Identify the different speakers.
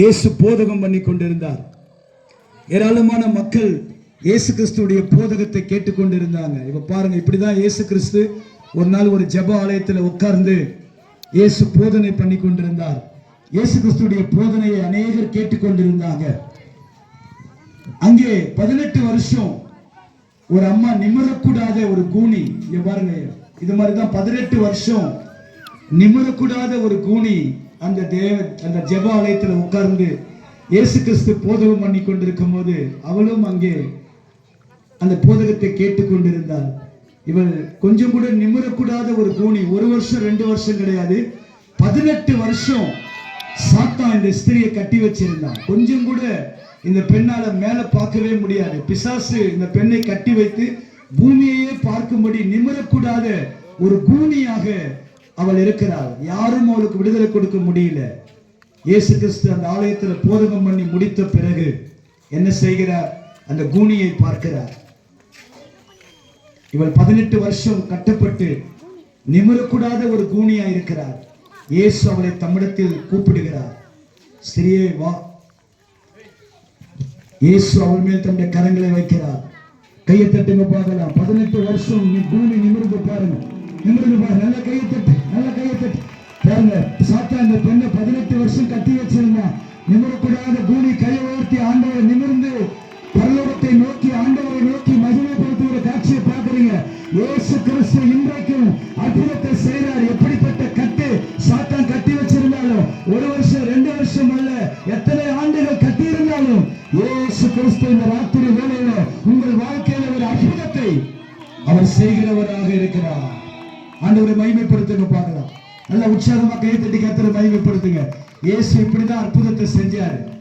Speaker 1: இயேசு போதகம் பண்ணி கொண்டிருந்தார். ஏராளமான மக்கள் இயேசு கிறிஸ்துடைய போதகத்தை கேட்டுக்கொண்டிருந்தாங்க இப்ப பாருங்க இப்படிதான் இயேசு கிறிஸ்து ஒரு நாள் ஒரு ஜெப ஆலயத்துல உட்கார்ந்து இயேசு போதனை பண்ணி கொண்டிருந்தார். இயேசு கிறிஸ்துடைய போதனையை அநேகர் கேட்டுக்கொண்டிருந்தாங்க அங்கே பதினெட்டு வருஷம் ஒரு அம்மா நிமிரக்கூடாத ஒரு கூனி இங்க பாருங்க இது மாதிரிதான் பதினெட்டு வருஷம் நிமிரக்கூடாத ஒரு கூனி அந்த தேவ அந்த ஜெப ஆலயத்துல உட்கார்ந்து இயேசு கிறிஸ்து போதகம் பண்ணி கொண்டிருக்கும் போது அவளும் அங்கே அந்த போதகத்தை கேட்டுக்கொண்டிருந்தாள். இவள் கொஞ்சம் கூட நிமிரக்கூடாத ஒரு பூனி ஒரு வருஷம் ரெண்டு வருஷம் கிடையாது. பதினெட்டு வருஷம் சாத்தான் இந்த ஸ்திரியை கட்டி வச்சிருந்தான். கொஞ்சம் கூட இந்த பெண்ணால மேல பார்க்கவே முடியாது. பிசாசு இந்த பெண்ணை கட்டி வைத்து பூமியையே பார்க்கும்படி நிமிரக்கூடாத ஒரு கூனியாக அவள் இருக்கிறாள். யாரும் அவளுக்கு விடுதலை கொடுக்க முடியல. இயேசு கிறிஸ்து அந்த ஆலயத்துல போதகம் பண்ணி முடித்த பிறகு என்ன செய்கிறார்? அந்த கூனியை பார்க்கிறார். இவள் பதினெட்டு வருஷம் கட்டப்பட்டு நிமிரக்கூடாத ஒரு கூனியா இருக்கிறார். இயேசு அவளை தம்மிடத்தில் கூப்பிடுகிறார். ஸ்திரியே வா. இயேசு அவள் மேல் தன்னுடைய கரங்களை வைக்கிறார். கையை தட்டுங்க பார்க்கலாம். பதினெட்டு வருஷம் நீ பூமி நிமிர்ந்து பாருங்க. நிமிர்ந்து பாரு நல்ல கையை தட்டு நல்ல கையை தட்டு. பாருங்க சாத்தா அந்த பெண்ணை பதினெட்டு வருஷம் கட்டி வச்சிருந்தான் நிமிரக்கூடாத கூலி கையை உயர்த்தி ஆண்டவரை நிமிர்ந்து பரலோகத்தை நோக்கி ஆண்டவரை நோக்கி மகிமைப்படுத்துகிற காட்சியை பார்க்கறீங்க. இயேசு கிறிஸ்து இன்றைக்கும் அற்புதத்தை செய்கிறார். எப்படிப்பட்ட கட்டு சாத்தான் கட்டி வச்சிருந்தாலும் ஒரு வருஷம் ரெண்டு வருஷம் அல்ல எத்தனை ஆண்டுகள் கட்டி இருந்தாலும் இயேசு கிறிஸ்து இந்த ராத்திரி வேலையில உங்கள் வாழ்க்கையில ஒரு அற்புதத்தை அவர் செய்கிறவராக இருக்கிறார். ஆண்டவரை மகிமைப்படுத்துங்க பார்க்கலாம். நல்ல உற்சாகமா கையை தட்டி கத்தரை மகிமைப்படுத்துங்க. இயேசு இப்படிதான் அற்புதத்தை செஞ்சாரு.